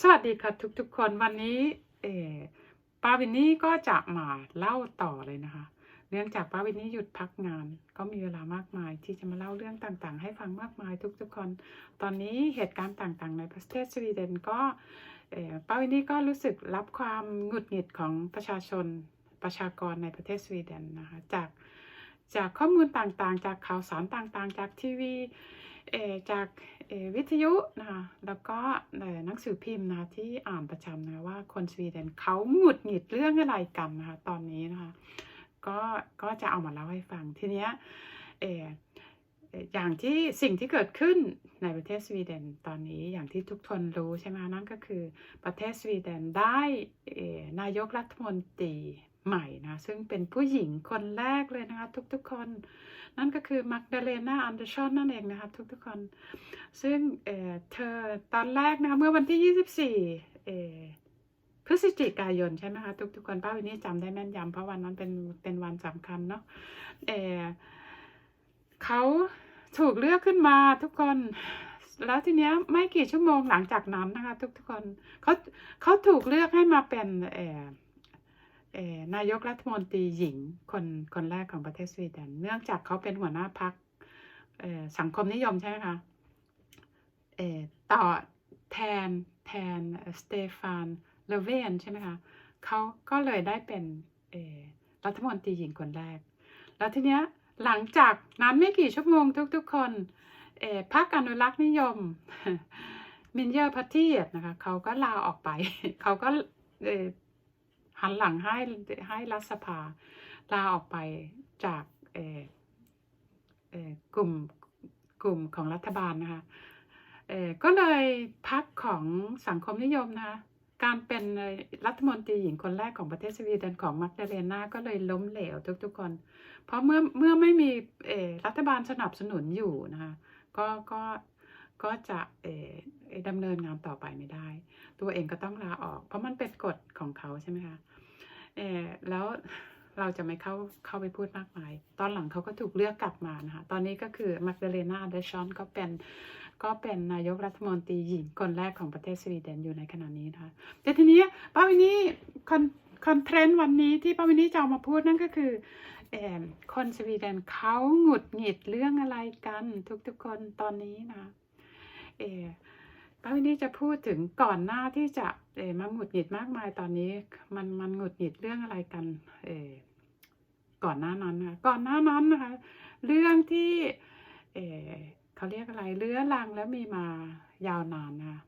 สวัสดีค่ะทุกๆคนวันนี้เอป้าวินนี่ก็จะมาเล่าต่อเลยนะคะ เนื่องจากป้าวินนี่หยุดพักงาน ก็มีเวลามากมาย ที่จะมาเล่าเรื่องต่างๆ ให้ฟังมากมายทุกๆคน ตอนนี้เหตุการณ์ต่างๆ ในประเทศสวีเดนก็เป้าวินนี่ก็รู้สึกรับความหงุดหงิดของประชาชนประชากรในประเทศสวีเดนนะคะจากจากข้อมูลต่างๆ จากข่าวสารต่างๆ จากทีวี จากวิทยุนะคะแล้วก็หนังสือพิมพ์นะที่อ่านประจำนะว่าคนสวีเดนเขาหงุดหงิดเรื่องอะไรกันนะคะตอนนี้นะคะก็ก็จะเอามาเล่าให้ฟังทีเนี้ยเอออย่างที่สิ่งที่เกิดขึ้นในประเทศสวีเดนตอนนี้อย่างที่ทุกคนรู้ใช่ไหมนั่นก็คือประเทศสวีเดนได้นายกรัฐมนตรี ใหม่นะซึ่งเป็นผู้หญิงคนแรกเลยนะคะทุกๆคน นั่นก็คือมักดาเลนาอันเดอร์ชอนนั่นเองนะคะทุกๆคน ซึ่งเเธอตอนแรกนะคะเมื่อวันที่ 24เอ่พฤศจิกายนใช่ไหมคะทุกๆคนป้าวินนี่จำได้แม่นยำเพราะวันนั้นเป็นเป็นวันสำคัญเนาะเเขาถูกเลือกขึ้นมาทุกคนแล้วทีเนี้ยไม่กี่ชั่วโมงหลังจากนั้นนะคะ ทุกๆคนเขาเขาถูกเลือกให้มาเป็นเออ นายกรัฐมนตรีหญิงคนคนแรกของประเทศสวีเดน เนื่องจากเขาเป็นหัวหน้าพักสังคมนิยมใช่ไหมคะต่อแทนแทนสเตฟานเลเวนใช่ไหมคะเขาก็เลยได้เป็นรัฐมนตรีหญิงคนแรก แล้วทีเนี้ยหลังจากนั้นไม่กี่ชั่วโมงทุกๆคนพรรคอนุรักษ์นิยมมินเยอร์พัตทีนะคะเขาก็ลาออกไป เขาก็ หันหลังให้ให้รัฐสภาลาออกไปจากกลุ่มกลุ่มของรัฐบาลนะคะก็เลยพักของสังคมนิยมนะคะการเป็นรัฐมนตรีหญิงคนแรกของประเทศสวีเดนของมักดาเลนาก็เลยล้มเหลวทุกๆคน เพราะเมื่อเมื่อไม่มีรัฐบาลสนับสนุนอยู่นะคะก็ก็ก็จะดำเนินงานต่อไปไม่ได้ ตัวเองก็ต้องลาออก เพราะมันเป็นกฎของเขาใช่ไหมคะ เออแล้วเราจะไม่เข้าเข้าไปพูดมากมาย ตอนหลังเขาก็ถูกเลือกกลับมานะคะ ตอนนี้ก็คือมา d เ l เลนาเดชอนก็เป็นก็เป็นนายกรัฐมนตรีหญิงคนแรกของประเทศสวีเดนอยู่ในขณะนี้นะคะ แต่ทีนี้ป้าวินนี่คอนคอนเทนต์วันนี้ที่ป้าวินนี่จะเอามาพูดนั่นก็คือเออคนสวีเดนเขาหงุดหงิดเรื่องอะไรกันทุกๆคนตอนนี้นะเออ ป้าวินนี่จะพูดถึงก่อนหน้าที่จะเอมาหงุดหงิดมากมายตอนนี้ มันมันหงุดหงิดเรื่องอะไรกัน เอก่อนหน้านั้นนะคะก่อนหน้านั้นนะคะ เรื่องที่ เอเขาเรียกอะไรเรื้อรังแล้วมีมายาวนานนะคะ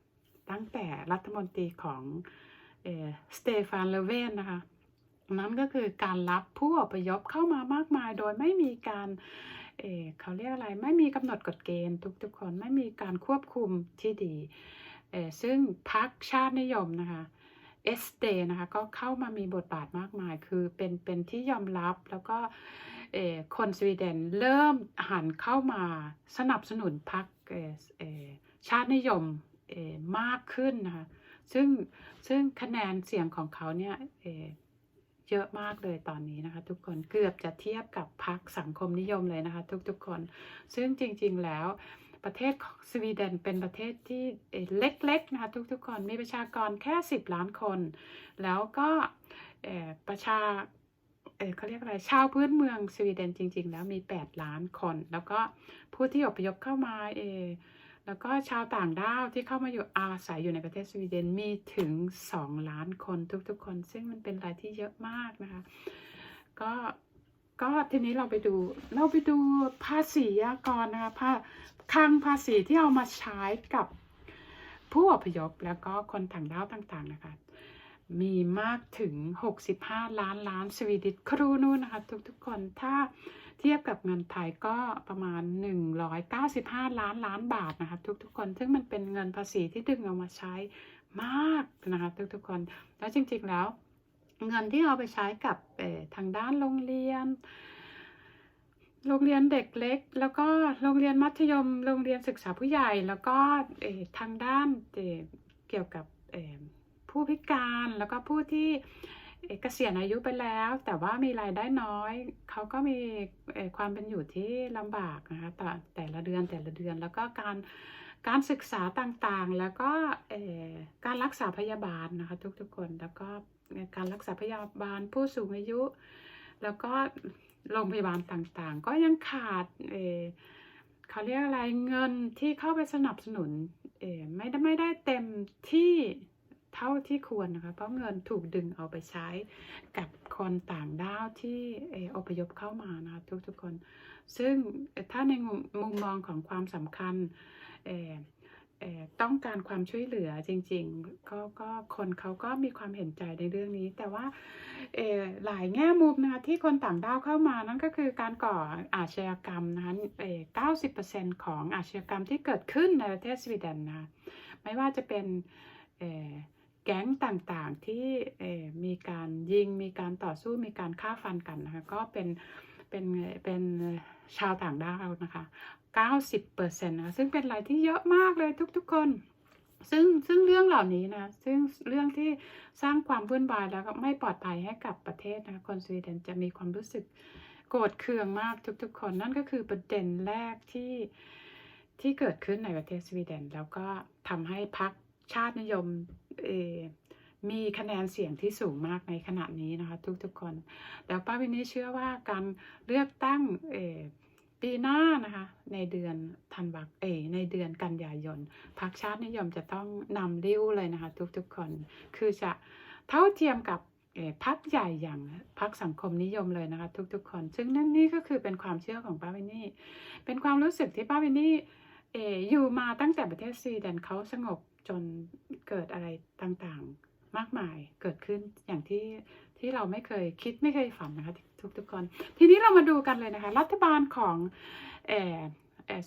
ตั้งแต่รัฐมนตรีของเอสเตฟานเลเวนนะคะนั้นก็คือการรับผู้อพยพเข้ามามากมายโดยไม่มีการเอ่อเขาเรียกอะไรไม่มีกำหนดกฎเกณฑ์ทุกๆคนไม่มีการควบคุมที่ดีเอ่ซึ่งพรรคชาตินิยมนะคะเอสเดนะคะก็เข้ามามีบทบาทมากมาย คือเป็นเป็นที่ยอมรับแล้วก็เอ่คนสวีเดนเริ่มหันเข้ามาสนับสนุนพรรคเอ่เอชาตินิยมเอ่มากขึ้นนะคะซึ่งซึ่งคะแนนเสียงของเขาเนี่ย เยอะมากเลยตอนนี้นะคะ ทุกคนเกือบจะเทียบกับพรรคสังคมนิยมเลยนะคะ ทุกๆคน ซึ่งจริง ๆ แล้วประเทศของสวีเดนเป็นประเทศที่เล็กๆนะคะทุกๆคนมีประชากรแค่ 10 ล้านคน แล้วก็ประชาเเขาเรียกอะไรชาวพื้นเมืองสวีเดนจริง ๆ แล้วมี 8 ล้านคน แล้วก็ผู้ที่อพยพเข้ามาเอ แล้วก็ชาวต่างด้าวที่เข้ามาอยู่อาศัยอยู่ในประเทศสวีเดนมีถึง 2 ล้านคนทุกๆคน ซึ่งมันเป็นรายที่เยอะมากนะคะ ก็ก็ทีนี้เราไปดูเราไปดูภาษีก่อนนะคะภาคลังภาษีที่เอามาใช้กับผู้อพยพแล้วก็คนต่างด้าวต่างๆนะคะมีมากถึง 65 ล้านล้านสวีดิชครูนู่นนะคะ ทุกๆคนถ้า เทียบกับเงินไทยก็ประมาณ 195 ล้านล้านบาทนะคะทุกๆคน ซึ่งมันเป็นเงินภาษีที่ดึงเอามาใช้มากนะคะทุกๆคน แล้วจริงๆแล้ว เงินที่เอาไปใช้กับทางด้านโรงเรียนโรงเรียนเด็กเล็ก แล้วก็โรงเรียนมัธยม โรงเรียนศึกษาผู้ใหญ่ แล้วก็ทางด้านเเกี่ยวกับผู้พิการ แล้วก็ผู้ที่ เกษียณอายุไปแล้ว แต่ว่ามีรายได้น้อย เขาก็มีความเป็นอยู่ที่ลำบากนะคะแต่แต่ละเดือนแต่ละเดือนแล้วก็การการศึกษาต่างๆ แล้วก็การรักษาพยาบาลนะคะทุกๆคนแล้วก็การรักษาพยาบาลผู้สูงอายุ แล้วก็โรงพยาบาลต่างๆ ก็ยังขาดเเขาเรียกอะไรเงินที่เข้าไปสนับสนุนไม่ได้ไม่ได้เต็มที่ เท่าที่ควรนะคะ เพราะเงินถูกดึงเอาไปใช้กับคนต่างด้าวที่เอพยพเข้ามานะคะทุกๆคน ซึ่งถ้าในมุมมองของความสำคัญต้องการความช่วยเหลือจริงๆ ก็ก็คนเขาก็มีความเห็นใจในเรื่องนี้ แต่ว่าหลายแง่มุมนะคะที่คนต่างด้าวเข้ามานั่นก็คือการก่ออาชญากรรมนะคะเอ่อ90%ของอาชญากรรมที่เกิดขึ้นในประเทศสวีเดนนะคะไม่ว่าจะเป็นเแก๊งต่างๆที่มีการยิงมีการต่อสู้มีการฆ่าฟันกันนะคะก็เป็นเป็นเป็นชาวต่างด้าวนะคะ 90%นะซึ่งเป็นอะไรที่เยอะมากเลยทุกๆคนซึ่งซึ่งเรื่องเหล่านี้นะ ซึ่งเรื่องที่สร้างความวุ่นวายแล้วก็ไม่ปลอดภัยให้กับประเทศนะคนสวีเดนจะมีความรู้สึกโกรธเคืองมากทุกๆ คน นั่นก็คือประเด็นแรกที่ที่เกิดขึ้นในประเทศสวีเดน แล้วก็ทำให้พรรคชาตินิยม มีคะแนนเสียงที่สูงมากในขณะนี้นะคะทุกๆคนแล้วป้าวินนี่เชื่อว่าการเลือกตั้งปีหน้านะคะในเดือนธันวาเอในเดือนกันยายนพรรคชาตินิยมจะต้องนำริ้วเลยนะคะทุกๆคน คือจะเท่าเทียมกับพรรคใหญ่อย่างพรรคสังคมนิยมเลยนะคะ ทุกๆคน ซึ่งนั่นนี่ก็คือเป็นความเชื่อของป้าวินนี่ เป็นความรู้สึกที่ป้าวินนี่เอออยู่มาตั้งแต่ประเทศสวีเดนเขาสงบ จนเกิดอะไรต่างๆมากมายเกิดขึ้นอย่างที่ที่เราไม่เคยคิดไม่เคยฝันนะคะทุกทุกๆคน ทีนี้เรามาดูกันเลยนะคะ รัฐบาลของเออ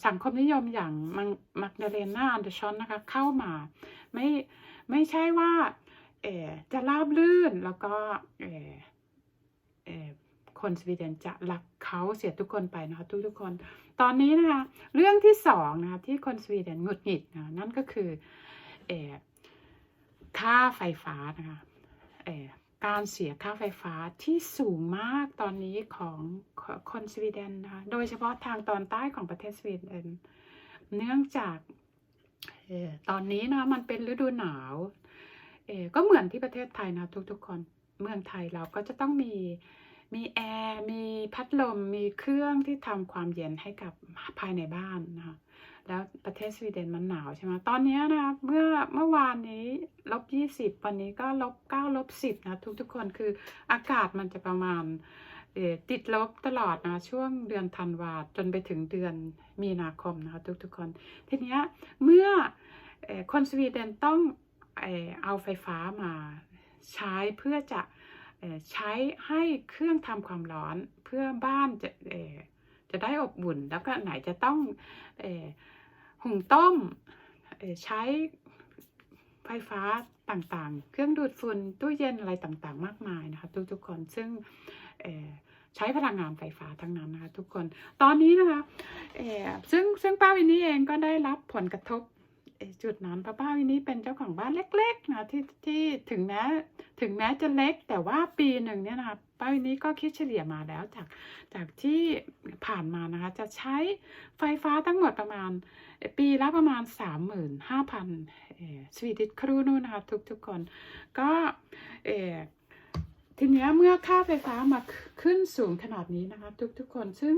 สังคมนิยมอย่างมังมักดเลนาอันเดอร์ชอนนะคะเข้ามาไม่ไม่ใช่ว่าเออจะราบลื่นแล้วก็เออเออคนสวีเดนจะรักเขาเสียทุกคนไปนะคะทุกทุกๆคน ตอนนี้นะคะเรื่องที่สองนะคะที่คนสวีเดนหงุดหงิดนะนั่นก็คือ ออค่าไฟฟ้านะคะเออการเสียค่าไฟฟ้าที่สูงมากตอนนี้ของคนสวีเดนนะคะโดยเฉพาะทางตอนใต้ของประเทศสวีเดนเนื่องจากออตอนนี้นะมันเป็นฤดูหนาวเออก็เหมือนที่ประเทศไทยนะทุกๆคนเมืองไทยเราก็จะต้องมีมีแอร์ มีพัดลม มีเครื่องที่ทำความเย็นให้กับภายในบ้านนะคะ แล้วประเทศสวีเดนมันหนาวใช่ไหมตอนนี้นะเมื่อเมื่อวานนี้ลบยี่สิบวันนี้ก็ลบเก้าลบสิบนะทุกๆคนคืออากาศมันจะประมาณติดลบตลอดนะช่วงเดือนธันวาจนไปถึงเดือนมีนาคมนะคะทุกๆคน ทีนี้เมื่อคนสวีเดนต้องเอาไฟฟ้ามาใช้เพื่อจะใช้ให้เครื่องทำความร้อนเพื่อบ้านจะ จะได้อบอุ่น แล้วก็ไหนจะต้องอหุงต้มใช้ไฟฟ้าต่างๆ เครื่องดูดฝุ่นตู้เย็นอะไรต่างๆ มากมายนะคะทุกๆคนซึ่งใช้พลังงานไฟฟ้าทั้งนั้นนะคะทุกคน ตอนนี้นะคะซึ่งซึ่งป้าวินนี่เองก็ได้รับผลกระทบ จุดนั้นพราะป้าวินนี่เป็นเจ้าของบ้านเล็กๆนะที่ที่ถึงแม้ถึงแม้จะเล็ก แต่ว่าปีหนึ่งเนี่ยนะคะป้าวินนี่ก็คิดเฉลี่ยมาแล้วจากจากที่ผ่านมานะคะจะใช้ไฟฟ้าทั้งหมดประมาณ ปีละประมาณ 35,000สวีดิชครูนูนนะคะทุกๆคนก็เออทีนี้เมื่อค่าไฟฟ้ามาขึ้นสูงขนาดนี้นะคะทุกๆคนซึ่ง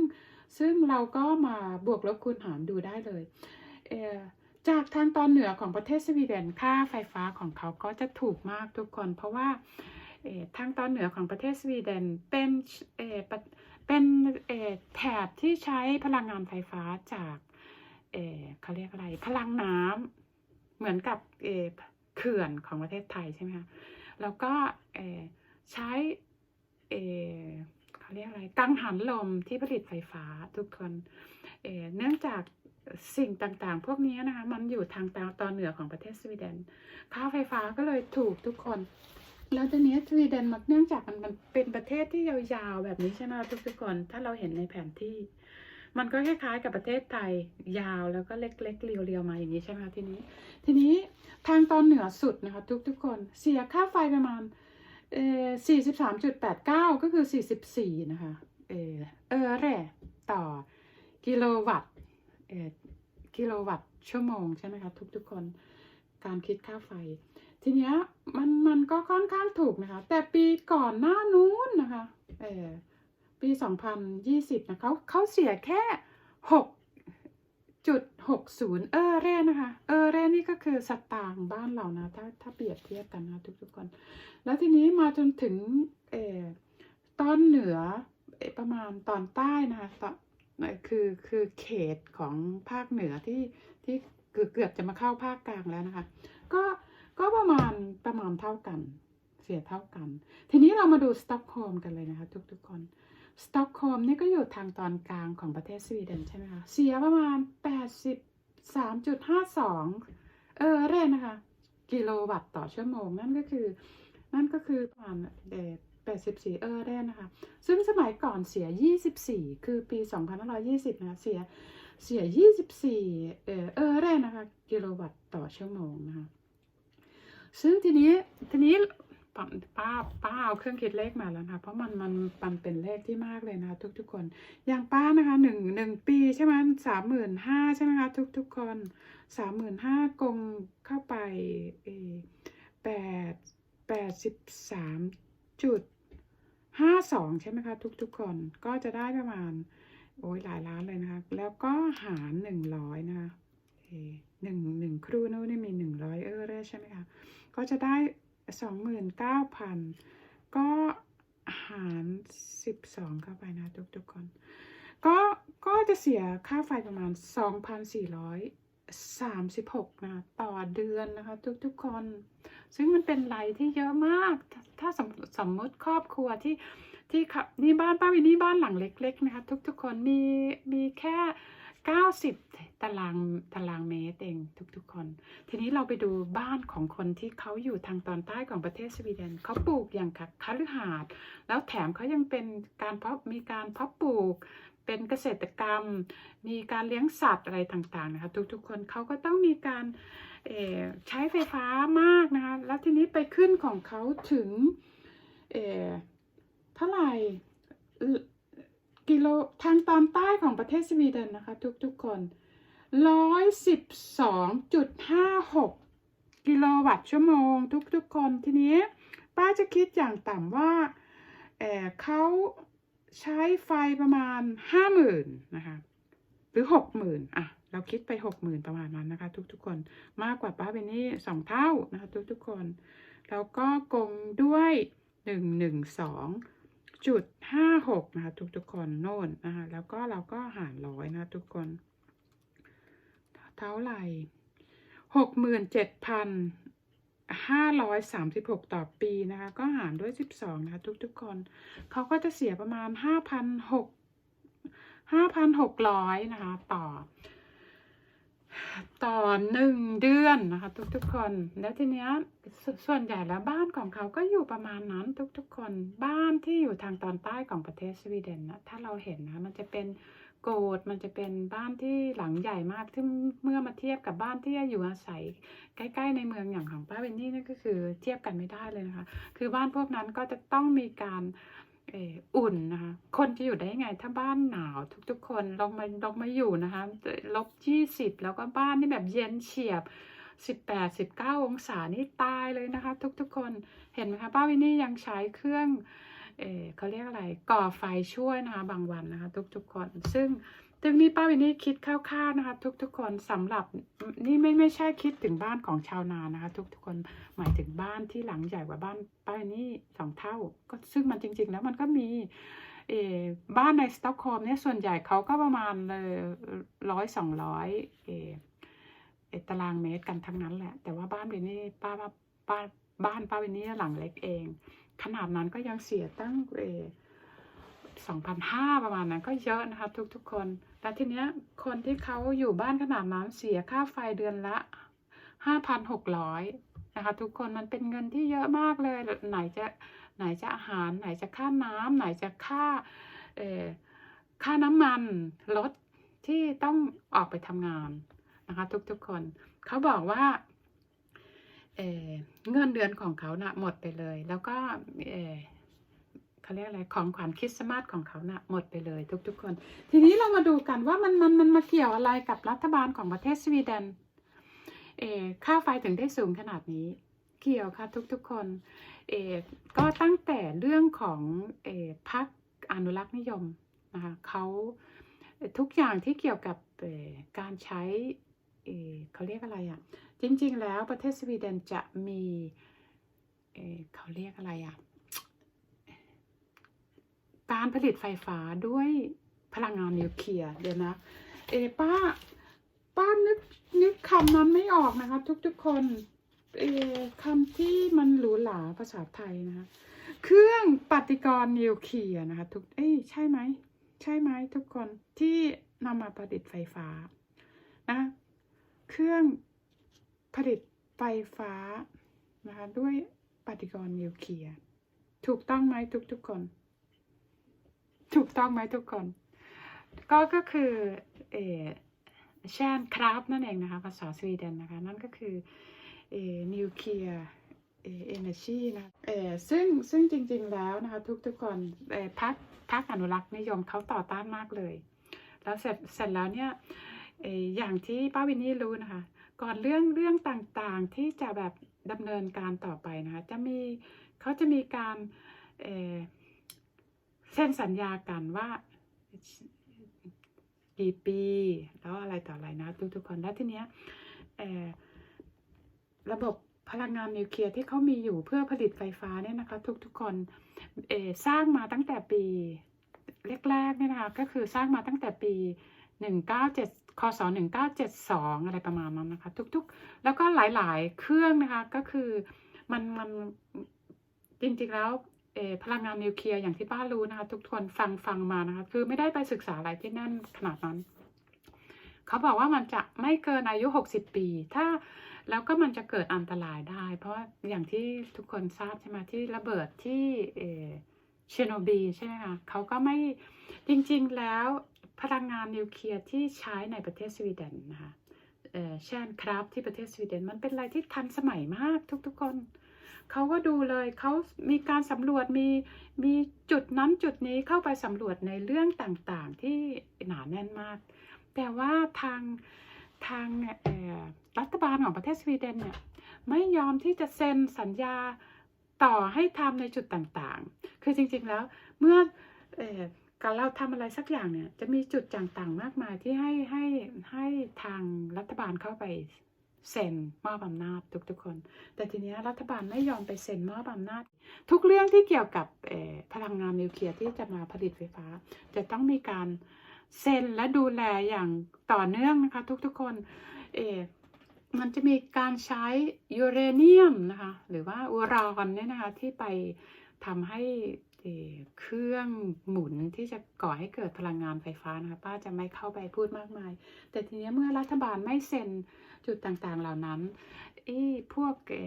ซึ่งเราก็มาบวกลบคูณหารดูได้เลยเออ จากทางตอนเหนือของประเทศสวีเดนค่าไฟฟ้าของเขาก็จะถูกมากทุกคน เพราะว่าทางตอนเหนือของประเทศสวีเดนเป็นเอ่อประเป็นแถบที่ใช้พลังงานไฟฟ้าจากเเขาเรียกอะไรพลังน้ำเหมือนกับเขื่อนของประเทศไทยใช่ไหมคะแล้วก็ใช้เขาเรียกอะไรกังหันลมที่ผลิตไฟฟ้าทุกคนเนื่องจาก สิ่งต่างๆ พวกนี้นะคะ มันอยู่ทางตอนตอนเหนือของประเทศสวีเดน ค่าไฟฟ้าก็เลยถูกทุกคน แล้วทีนี้สวีเดนมันเนื่องจากมันเป็นประเทศที่ยาวๆแบบนี้ใช่ไหมทุกๆคน ถ้าเราเห็นในแผนที่ มันก็คล้ายๆกับประเทศไทยยาวแล้วก็เล็กๆเรียวๆมาอย่างนี้ใช่ไหมคะทีนี้ ทีนี้ทางตอนเหนือสุดนะคะ ทุกๆคน เสียค่าไฟประมาณเอ่อสี่สิบสามจุดแปดเก้าก็คือสี่สิบสี่นะคะ เออเออแร่ต่อกิโลวัตต์ กิโลวัตต์ชั่วโมงใช่ไหมคะทุกๆคนการคิดค่าไฟ ทีเนี้ยมันมันก็ค่อนข้างถูกนะคะ แต่ปีก่อนหน้านู้นนะคะเออปี 2020นะเขาเขาเสียแค่6จุด60 เออเร่นะคะ เออเร่นี่ก็คือสตางค์บ้านเรานะถ้าถ้าเปรียบเทียบกันนะทุกๆคน แล้วทีนี้มาจนถึงเออตอนเหนือประมาณตอนใต้นะคะ คือคือเขตของภาคเหนือที่ที่เกือบเกือบจะมาเข้าภาคกลางแล้วนะคะ ก็ก็ประมาณประมาณเท่ากัน เสียเท่ากัน ทีนี้เรามาดูสต็อกโฮล์มกันเลยนะคะทุกๆคนสต็อกโฮล์มนี่ก็อยู่ทางตอนกลางของประเทศสวีเดนใช่ไหมคะเสียประมาณ 83.52 เออเร่นะคะ กิโลวัตต์ต่อชั่วโมง นั่นก็คือ นั่นก็คือประมาณเอ่อ 84 เออเร่นะคะ ซึ่งสมัยก่อนเสีย 24 คือปี 2520 นะคะ เสีย เสีย 24 เออเออเร่นะคะ กิโลวัตต์ต่อชั่วโมงนะคะ ซึ่งทีนี้ ทีนี้ป้าป้าเอาเครื่องคิดเลขมาแล้วนะคะ เพราะมันมันมันเป็นเลขที่มากเลยนะคะทุกคน อย่างป้านะคะหนึ่งหนึ่งปีใช่ไหมสามหมื่นห้าใช่ไหมคะทุกๆคนสามหมื่นห้ากงเข้าไปแปดแปดสิบสาม จุดห้าสองใช่ไหมคะทุกๆคนก็จะได้ประมาณ โอ้ยหลายล้านเลยนะคะ แล้วก็หารหนึ่งร้อยนะคะหนึ่งหนึ่งครูนู้นี่มีหนึ่งร้อยเออได้ใช่ไหมคะ ก็จะได้สองหมื่นเก้าพันก็หารสิบสองเข้าไปนะทุกๆคน ก็ก็จะเสียค่าไฟประมาณสองพันสี่ร้อยสามสิบหกนะต่อเดือนนะคะทุกๆคน ซึ่งมันเป็นไรที่เยอะมาก ถ้าสมสมมติครอบครัวที่ที่ขับนี่บ้านป้าวินนี่บ้านหลังเล็ก ๆ นะคะ ทุก ๆ คนมีมีแค่ 90 ตารางตารางเมตรเองทุก ๆ คน ทีนี้เราไปดูบ้านของคนที่เขาอยู่ทางตอนใต้ของประเทศสวีเดนเขาปลูกอย่างคัคฤหาสน์แล้วแถมเขายังเป็นการเพาะมีการเพาะปลูกเป็นเกษตรกรรม มีการเลี้ยงสัตว์อะไรต่างๆนะคะ ทุกๆ คนเขาก็ต้องมีการ ใช้ไฟฟ้ามากนะคะ แล้วทีนี้ไปขึ้นของเขาถึงเอเท่าไหร่กิโลทางตอนใต้ของประเทศสวีเดนนะคะ ทุกๆคนร้อยสิบสองจุดห้าหกกิโลวัตต์ชั่วโมง ทุกๆคนทีนี้ป้าจะคิดอย่างต่ำว่าเอเขาใช้ไฟประมาณห้าหมื่นนะคะ หรือหกหมื่นอะ เราคิดไปหกหมื่นประมาณนั้นนะคะ ทุกๆคนมากกว่าป้าเบนนี่สองเท่านะคะ ทุกๆคนแล้วก็กงด้วยหนึ่งหนึ่งสองจุดห้าหกนะคะทุกๆคนโน่นนะคะแล้วก็เราก็หารร้อยนะทุกคน เท่าไหร่หกหมื่นเจ็ดพันห้าร้อยสามสิบหกต่อปีนะคะ ก็หารด้วยสิบสองนะคะทุกๆคนเขาก็จะเสียประมาณห้าพันหกห้าพันหกร้อยนะคะ ต่อ ต่อหนึ่งเดือนนะคะ ทุกๆคน แล้วทีเนี้ยสส่วนใหญ่แล้วบ้านของเขาก็อยู่ประมาณนั้นทุกๆ คนบ้านที่อยู่ทางตอนใต้ของประเทศสวีเดนนะถ้าเราเห็นนะมันจะเป็นโกดมันจะเป็นบ้านที่หลังใหญ่มากที่เมื่อมาเทียบกับบ้านที่อยู่อาศัย ใกล้ๆในเมืองอย่างของป้าเวนนี่นี่นก็คือเทียบกันไม่ได้เลยนะคะ คือบ้านพวกนั้นก็จะต้องมีการ อ่ออุ่นนะคะ คนจะอยู่ได้ยังไง ถ้าบ้านหนาวทุกๆ คนลองมาลองมาอยู่นะคะลบยี่สิบแล้วก็บ้านนี่แบบเย็นเฉียบสิบแปดสิบเก้าองศานี่ตายเลยนะคะ ทุกๆ คนเห็นไหมคะป้าวินนี่ยังใช้เครื่องเออเขาเรียกอะไรก่อไฟช่วยนะคะบางวันนะคะ ทุกๆ คนซึ่ง ซึ่งนี่ป้าวินนี่คิดคร่าวๆนะคะ ทุกๆคนสำหรับนี่ไม่ไม่ใช่คิดถึงบ้านของชาวนานะคะ ทุกๆคนหมายถึงบ้านที่หลังใหญ่กว่าบ้านป้าวินนี่สองเท่า ก็ซึ่งมันจริง ๆ แล้วมันก็มีเออบ้านในสต็อกโฮล์มเนี่ยส่วนใหญ่เขาก็ประมาณเลยร้อยสองร้อยเอเอตารางเมตรกันทั้งนั้นแหละ แต่ว่าบ้านวินนี่ป้าว่าป้าบ้านป้าวินนี่หลังเล็กเอง ขนาดนั้นก็ยังเสียตั้งเอสองพันห้าประมาณนั้นก็เยอะนะคะทุกๆคน แต่ทีเนี้ยคนที่เขาอยู่บ้านขนาดนั้นเสียค่าไฟเดือนละห้าพันหกร้อยนะคะทุกคนมันเป็นเงินที่เยอะมากเลยไหนจะไหนจะอาหารไหนจะค่าน้ำไหนจะค่าเออค่าน้ำมันรถที่ต้องออกไปทำงานนะคะทุกๆคนเขาบอกว่าเออเงินเดือนของเขานะ่ะหมดไปเลย แล้วก็ เขาเรียกอะไรของขวัญคริสต์มาสของเขานะ่ะหมดไปเลยทุกๆคน ทีนี้เรามาดูกันว่ามันมันมันมาเกี่ยวอะไรกับรัฐบาลของประเทศสวีเดนเอค่าไฟถึงได้สูงขนาดนี้ เกี่ยวค่ะทุกๆคนเอก็ตั้งแต่เรื่องของเอพรรคอนุรักษ์นิยมนะคะเขาทุกอย่างที่เกี่ยวกับการใช้เอเขาเรียกอะไรอะ่ะจริงๆแล้วประเทศสวีเดนจะมีเอเขาเรียกอะไรอะ่ะ การผลิตไฟฟ้าด้วยพลังงานนิวเคลียร์เดี๋ยวนะ เอป้า ป้านึกนึกคำนั้นไม่ออกนะคะทุกๆคนเออคำที่มันหรูหราภาษาไทยนะคะเครื่องปฏิกรณ์นิวเคลียร์นะคะทุกเอ้ยใช่ไหมใช่ไหมทุกคนที่นำมาผลิตไฟฟ้านะเครื่องผลิตไฟฟ้านะคะด้วยปฏิกรณ์นิวเคลียร์ถูกต้องไหมทุกๆคน ถูกต้องไหมทุกคน ก็ก็คือเอแชนคราฟนั่นเองนะคะภาษาสวีเดนนะคะ นั่นก็คือเอนิวเคลียร์เอเอเนจีนะเอซึ่งซึ่งจริงๆแล้วนะคะ ทุกๆคนเอพักพักอนุรักษ์นิยมเขาต่อต้านมากเลย แล้วเสร็จเสร็จแล้วเนี่ยเออย่างที่ป้าวินนี่รู้นะคะ ก่อนเรื่องเรื่องต่างๆที่จะแบบดำเนินการต่อไปนะคะ จะมีเขาจะมีการเอ เซ็นสัญญากันว่ากี่ปี แล้วอะไรต่ออะไรนะทุกๆคนแล้วทีเนี้ยระบบพลังงานนิวเคลียร์ที่เขามีอยู่เพื่อผลิตไฟฟ้าเนี่ยนะคะ ทุกๆคนสร้างมาตั้งแต่ปีแรกๆเนี่ยนะคะก็คือสร้างมาตั้งแต่ปี 197คศ1972 อะไรประมาณนั้นนะคะ ทุกๆ แล้วก็หลายๆ เครื่องนะคะก็คือมันมันจริงๆแล้ว เอพลังงานนิวเคลียร์อย่างที่ป้ารู้นะคะ ทุกคนฟังฟังมานะคะ คือไม่ได้ไปศึกษาอะไรที่นั่นขนาดนั้น เขาบอกว่ามันจะไม่เกินอายุ 60 ปี ถ้าแล้วก็มันจะเกิดอันตรายได้ เพราะอย่างที่ทุกคนทราบใช่ไหมที่ระเบิดที่เออเชโนบีใช่ไหมคะเขาก็ไม่จริงๆแล้วพลังงานนิวเคลียร์ที่ใช้ในประเทศสวีเดนนะคะเอ่อเช่นครับที่ประเทศสวีเดนมันเป็นอะไรที่ทันสมัยมากทุกๆคน เขาก็ดูเลยเขามีการสำรวจมีมีจุดนั้นจุดนี้เข้าไปสำรวจในเรื่องต่างๆที่หนาแน่นมาก แต่ว่าทางทางรัฐบาลของประเทศสวีเดนเนี่ยไม่ยอมที่จะเซ็นสัญญาต่อให้ทำในจุดต่างๆ คือจริงๆแล้วเมื่อเอ่อการเราทำอะไรสักอย่างเนี่ยจะมีจุดต่างๆมากมายที่ให้ให้ให้ทางรัฐบาลเข้าไป เซ็นมอบอำนาจทุกๆคน แต่ทีนี้รัฐบาลไม่ยอมไปเซ็นมอบอำนาจ ทุกเรื่องที่เกี่ยวกับพลังงานนิวเคลียร์ที่จะมาผลิตไฟฟ้า จะต้องมีการเซ็นและดูแลอย่างต่อเนื่องนะคะทุกๆคนเอมันจะมีการใช้ยูเรเนียมนะคะหรือว่าอุรานเนี่ยนะคะที่ไปทำให้เครื่องหมุนที่จะก่อให้เกิดพลังงานไฟฟ้านะคะป้าจะไม่เข้าไปพูดมากมาย แต่ทีนี้เมื่อรัฐบาลไม่เซ็น จุดต่างๆเหล่านั้นไอ้พวกเอ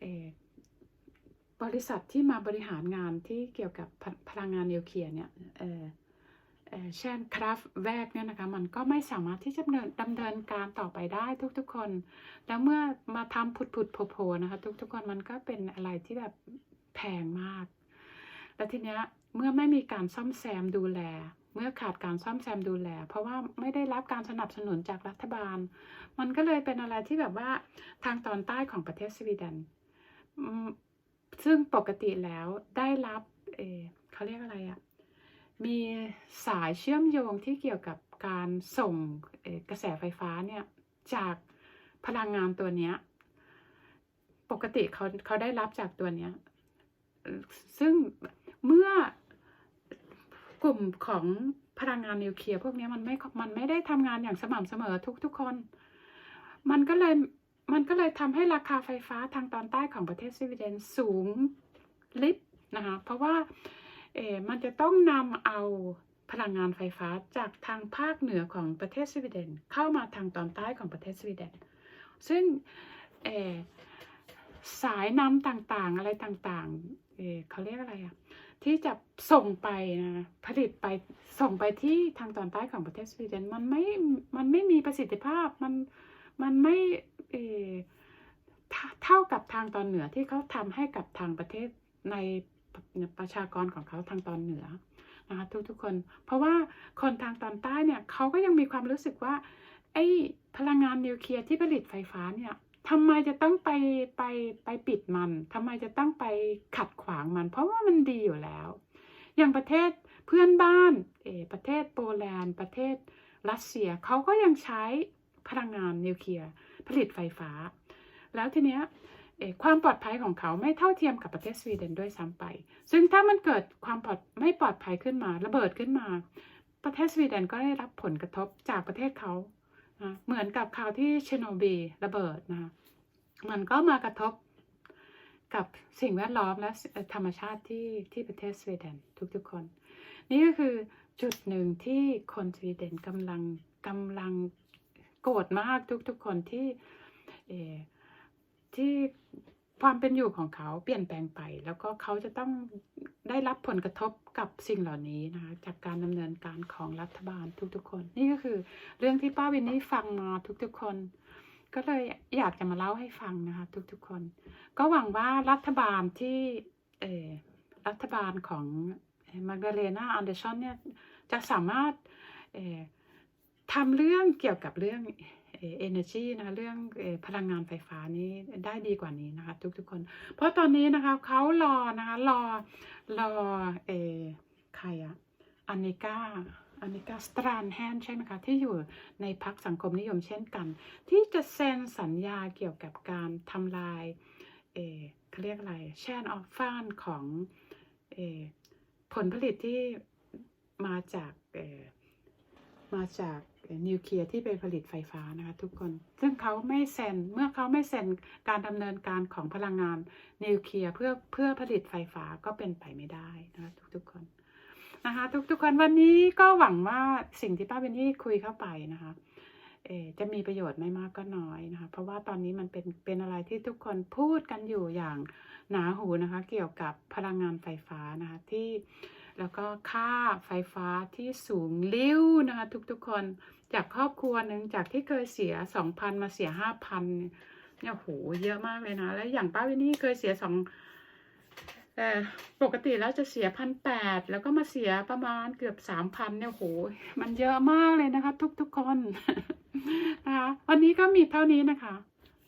เอบริษัทที่มาบริหารงานที่เกี่ยวกับพพลังงานนิวเคลียร์เนี่ยเออเช่นคราฟแวกเนี่ยนะคะมันก็ไม่สามารถที่จะดำเนินการต่อไปได้ทุกๆคน แล้วเมื่อมาทำผุดผุดๆโผล่ๆนะคะ ทุกๆคนมันก็เป็นอะไรที่แบบแพงมาก แล้วทีเนี้ยเมื่อไม่มีการซ่อมแซมดูแล เมื่อขาดการซ่อมแซมดูแล เพราะว่าไม่ได้รับการสนับสนุนจากรัฐบาล มันก็เลยเป็นอะไรที่แบบว่าทางตอนใต้ของประเทศสวีเดนซึ่งปกติแล้วได้รับเเขาเรียกอะไรอะมีสายเชื่อมโยงที่เกี่ยวกับการส่งกระแสไฟฟ้าเนี่ยจากพลังงานตัวเนี้ยปกติเขาเขาได้รับจากตัวเนี้ยซึ่งเมื่อ กลุ่มของพลังงานนิวเคลียร์พวกนี้มันไม่ มันไม่ได้ทำงานอย่างสม่ำเสมอทุกทุกคน มันก็เลย มันก็เลยทำให้ราคาไฟฟ้าทางตอนใต้ของประเทศสวีเดนสูงลิบนะคะ เพราะว่าเออมันจะต้องนำเอาพลังงานไฟฟ้าจากทางภาคเหนือของประเทศสวีเดน เข้ามาทางตอนใต้ของประเทศสวีเดน ซึ่งเออสายน้ำต่างๆ อะไรต่างๆเออเขาเรียกอะไรอะ ที่จะส่งไปนะผลิตไปส่งไปที่ทางตอนใต้ของประเทศสวีเดนมันไม่มันไม่มีประสิทธิภาพมันมันไม่เออเท่ากับทางตอนเหนือที่เขาทำให้กับทางประเทศในประชากรของเขาทางตอนเหนือนะคะทุกๆคน เพราะว่าคนทางตอนใต้เนี่ยเขาก็ยังมีความรู้สึกว่าไอ้พลังงานนิวเคลียร์ที่ผลิตไฟฟ้าเนี่ย ทำไมจะต้องไปไปไปปิดมันทำไมจะต้องไปขัดขวางมัน เพราะว่ามันดีอยู่แล้ว อย่างประเทศเพื่อนบ้านเอประเทศโปแลนด์ ประเทศรัสเซียเขาก็ยังใช้พลังงานนิวเคลียร์ผลิตไฟฟ้า แล้วทีเนี้ยความปลอดภัยของเขาไม่เท่าเทียมกับประเทศสวีเดนด้วยซ้ำไป ซึ่งถ้ามันเกิดความปลอดไม่ปลอดภัยขึ้นมา ระเบิดขึ้นมา ประเทศสวีเดนก็ได้รับผลกระทบจากประเทศเขา นะเหมือนกับข่าวที่เชโนบีระเบิดนะมันก็มากระทบกับสิ่งแวดล้อมและธรรมชาติที่ที่ประเทศสวีเดนทุกๆคน นี่ก็คือจุดหนึ่งที่คนสวีเดนกำลังกำลังโกรธมากทุกๆคนที่ที่ ความเป็นอยู่ของเขาเปลี่ยนแปลงไป แล้วก็เขาจะต้องได้รับผลกระทบกับสิ่งเหล่านี้นะคะจากการดำเนินการของรัฐบาลทุกๆคน นี่ก็คือเรื่องที่ป้าวินนี่ฟังมาทุกๆคน ก็เลยอยากจะมาเล่าให้ฟังนะคะทุกๆคน ก็หวังว่ารัฐบาลที่เออรัฐบาลของมาร์กาเรนาอันเดอร์ชันเนี่ยจะสามารถเอทำเรื่องเกี่ยวกับเรื่อง energy นะคะเรื่องอพลังงานไฟฟ้านี้ได้ดีกว่านี้นะคะ ทุกๆคน เพราะตอนนี้นะคะเขารอนะคะรอรอเอใครอะอันนิกาอันนิกาสตรานแฮนใช่ไหมคะ ที่อยู่ในพักสังคมนิยมเช่นกัน ที่จะเซ็นสัญญาเกี่ยวกับการทำลายเอเขาเรียกอะไรแช่นออฟฟ้านของเอผลผลิตที่มาจากเอมาจาก นิวเคลียร์ที่ไปผลิตไฟฟ้านะคะทุกคน ซึ่งเขาไม่เซ็นเมื่อเขาไม่เซ็นการดำเนินการของพลังงานนิวเคลียร์เพื่อเพื่อผลิตไฟฟ้าก็เป็นไปไม่ได้นะคะทุกๆคนนะคะทุกๆคนวันนี้ก็หวังว่าสิ่งที่ป้าเบนนี่คุยเข้าไปนะคะเออจะมีประโยชน์ไม่มากก็น้อยนะคะ เพราะว่าตอนนี้มันเป็นเป็นอะไรที่ทุกคนพูดกันอยู่อย่างหนาหูนะคะ เกี่ยวกับพลังงานไฟฟ้านะคะที่แล้วก็ค่าไฟฟ้าที่สูงลิ้วนะคะ ทุกๆคน จากครอบครัวหนึ่งจากที่เคยเสียสองพันมาเสียห้าพันเนี่ยโหเยอะมากเลยนะ แล้วอย่างป้าวินนี่เคยเสียสองแต่ปกติแล้วจะเสียพันแปดแล้วก็มาเสียประมาณเกือบสามพันเนี่ยโหมันเยอะมากเลยนะคะ ทุกๆคนนะคะวันนี้ก็มีเท่านี้นะคะ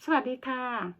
สวัสดีค่ะ